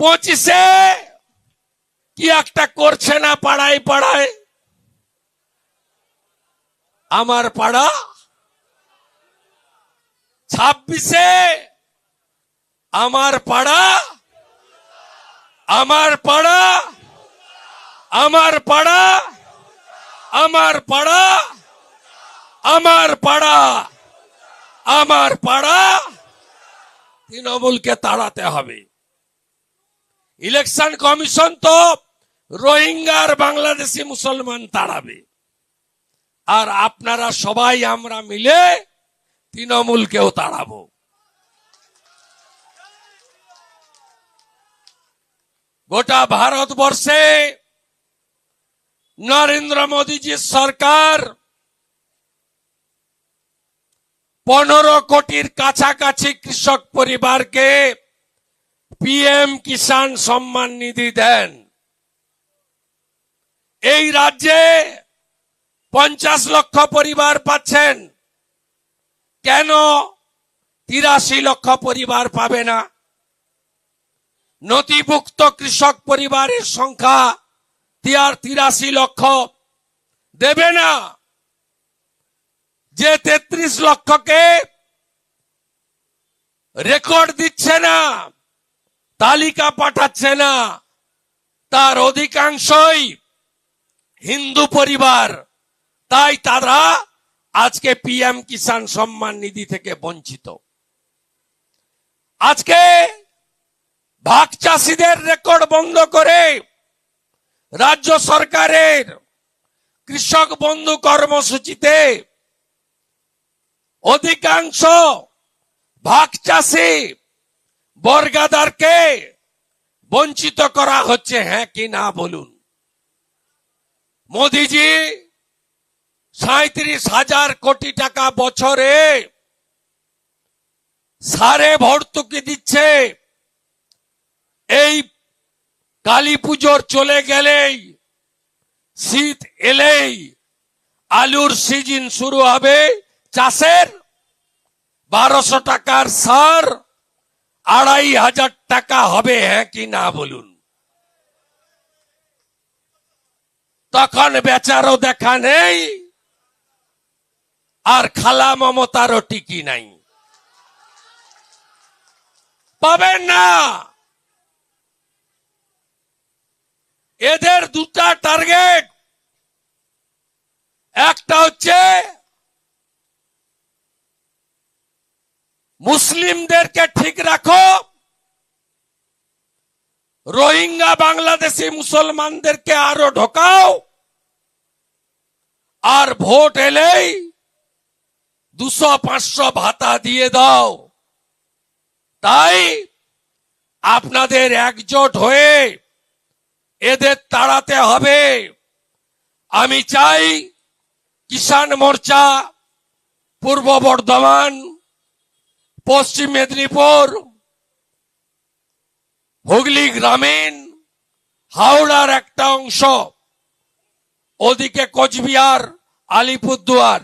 পঁচিশে কি একটা করছে না পাড়ায় পাড়ায়? আমার পাড়া ছাব্বিশে আমার পাড়া আমার পাড়া আমার পাড়া আমার পাড়া আমার পাড়া আমার পাড়া, তৃণমূলকে তাড়াতে হবে। ইলেকশন কমিশন তো রোহিঙ্গার বাংলাদেশি মুসলমান তাড়াবে। আর আপনারা সবাই আমরা মিলে তৃণমূলকেও তাড়াবো। গোটা ভারতবর্ষে নরেন্দ্র মোদীজির সরকার পনেরো কোটির কাছাকাছি কৃষক পরিবারকে পিএম কিষাণ সম্মান নিধি দেন এই রাজ্যে পঞ্চাশ লক্ষ পরিবার পাচ্ছেন। কেন? তিরাশি লক্ষ পরিবার পাবে না। নথিভুক্ত কৃষক পরিবারের সংখ্যা তিরাশি লক্ষ। দেবে না। যে তেত্রিশ লক্ষকে রেকর্ড দিচ্ছে না। তালিকা পাঠাচ্ছে না। তার অধিকাংশই হিন্দু পরিবার। তাই তারা আজকে পিএম কিষাণ সম্মান নিধি থেকে বঞ্চিত। আজকে ভাগ চাষিদের রেকর্ড বন্ধ করে রাজ্য সরকারের কৃষক বন্ধু কর্মসূচিতে অধিকাংশ ভাগ চাষি বর্গাদারকে বঞ্চিত করা হচ্ছে হ্যাঁ কি না বলুন। মোদিজি সাঁত্রিশ হাজার কোটি টাকা বছরে সারে ভর্তুকি দিচ্ছে। এই কালী পুজোর চলে গেলেই, শীত এলেই আলুর সিজন শুরু হবে। চাষের বারোশো টাকার সার আড়াই হাজার টাকা হবে হ্যাঁ কি না বলুন? তখন বেচারও দেখা নেই, আর খালা মমতারও টিকি নাই। পাবেন না! এদের দুটা টার্গেট একটা হচ্ছে মুসলিমদেরকে ঠিক রাখো। রোহিঙ্গা, বাংলাদেশি মুসলমানদেরকে আরও ঢোকাও। আর ভোট এলেই দুশো, পাঁচশো ভাতা দিয়ে দাও। তাই আপনাদের একজোট হয়ে এদের তাড়াতে হবে। আমি চাই কিষাণ মোর্চা, পূর্ব বর্ধমান পশ্চিম মেদিনীপুর, হুগলি গ্রামীণ, হাওড়ার একটা অংশ, ওদিকে কোচবিহার, আলিপুরদুয়ার।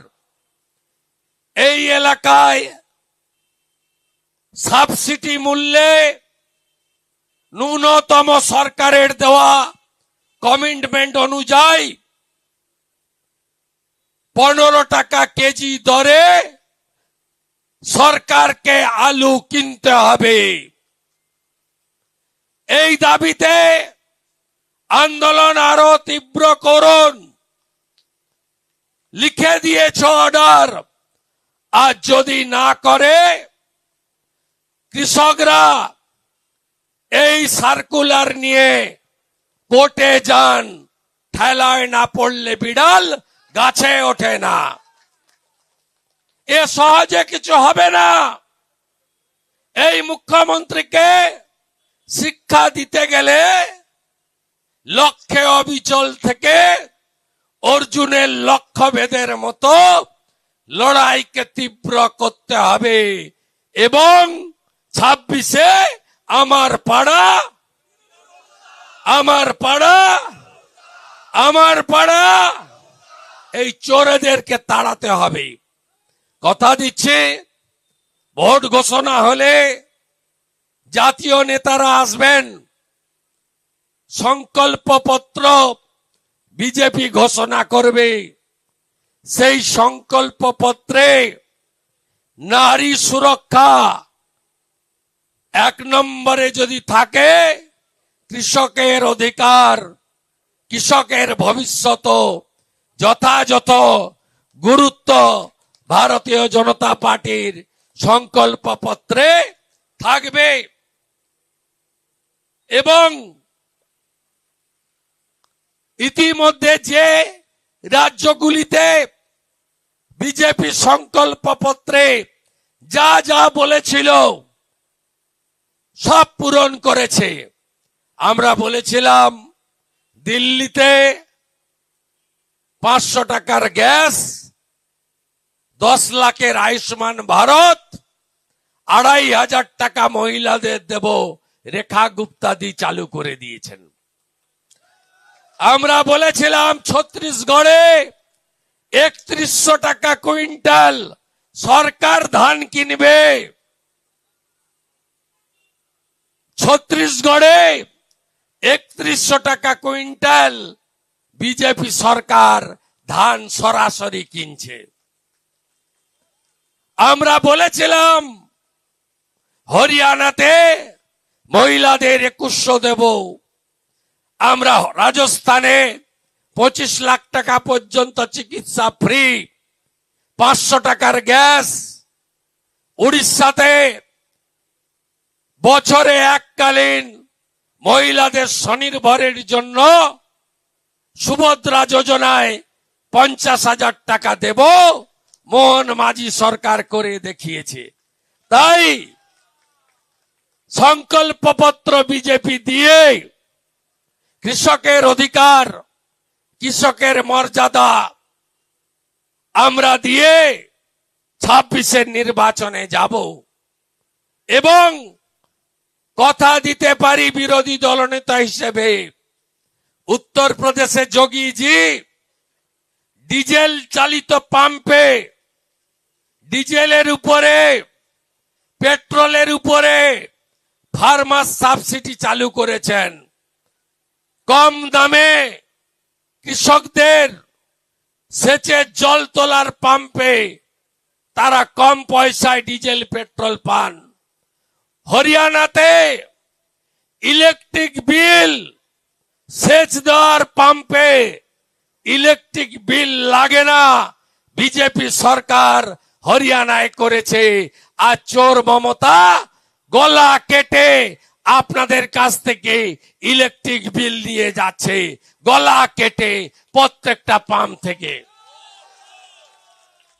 এই এলাকায় সাবসিডি মূল্যে ন্যূনতম সরকারের দেওয়া কমিটমেন্ট অনুযায়ী পনেরো টাকা কেজি দরে সরকারকে আলু কিনতে হবে। এই দাবিতে আন্দোলন আরও তীব্র করুন। লিখে দিয়েছ অর্ডার। আর যদি না করে, কৃষকরা এই সার্কুলার নিয়ে কোর্টে যান। ঠেলায় না পড়লে বিড়াল গাছে ওঠে না। এ সহজে কিছু হবে না। এই মুখ্যমন্ত্রীকে শিক্ষা দিতে গেলে লক্ষ্যে অবিচল থেকে অর্জুনের লক্ষ্য ভেদের মতো লড়াইকে তীব্র করতে হবে এবং ছাব্বিশে আমার পাড়া আমার পাড়া আমার পাড়া, এই চোরেদেরকে তাড়াতে হবে। কথা দিচ্ছে। ভোট ঘোষণা হলে জাতীয় নেতারা আসবেন। সংকল্পপত্র বিজেপি ঘোষণা করবে। সেই সংকল্পপত্রে নারী সুরক্ষা এক নম্বরে যদি থাকে, কৃষকের অধিকার, কৃষকের ভবিষ্যৎ যথাযথ গুরুত্ব ভারতীয় জনতা পার্টির সংকল্প পত্রে থাকবে। এবং ইতিমধ্যে যে রাজ্যগুলিতে বিজেপি সংকল্প পত্রে যা যা বলেছিল, সব পূরণ করেছে। আমরা বলেছিলাম, দিল্লিতে পাঁচশো টাকার গ্যাস দশ লাখের আয়ুষ্মান ভারত, আড়াই হাজার টাকা মহিলাদের দেব, রেখা গুপ্তাদি চালু করে দিয়েছেন। আমরা বলেছিলাম ছত্রিশগড়ে একত্রিশশো টাকা কুইন্টাল সরকার ধান কিনবে। ছত্রিশগড়ে একত্রিশশো টাকা কুইন্টাল বিজেপি সরকার ধান সরাসরি কিনছে। আমরা বলেছিলাম, হরিয়ানাতে মহিলাদের একুশশো দেব। আমরা রাজস্থানে পঁচিশ লাখ টাকা পর্যন্ত চিকিৎসা ফ্রি, পাঁচশো টাকার গ্যাস। উড়িষ্যাতে বছরে এককালীন মহিলাদের স্বনির্ভরের জন্য সুভদ্রা যোজনায় পঞ্চাশ হাজার টাকা দেব। মোহন মাঝি সরকার করে দেখিয়েছে। তাই সংকল্পপত্র বিজেপি দিয়ে কৃষকের অধিকার, কৃষকের মর্যাদা আমরা দিয়ে ছাব্বিশের নির্বাচনে যাব এবং কথা দিতে পারি বিরোধী দলনেতা হিসেবে। উত্তরপ্রদেশে যোগীজি ডিজেল চালিত পাম্পে ডিজেলের উপরে, পেট্রোলের উপরে ফার্মাস সাবসিডি চালু করেছেন। কম দামে কৃষকদের সেচের জল তোলার পাম্পে তারা কম পয়সায় ডিজেল, পেট্রোল পান। হরিয়ানাতে ইলেকট্রিক বিল সেচ দেওয়ার পাম্পে ইলেকট্রিক বিল লাগে না। বিজেপি সরকার হরিয়ানায় করেছে। আর চোর মমতা গলা কেটে আপনাদের কাছ থেকে ইলেকট্রিক বিল নিয়ে যাচ্ছে। গলা কেটে প্রত্যেকটা পাম্প থেকে।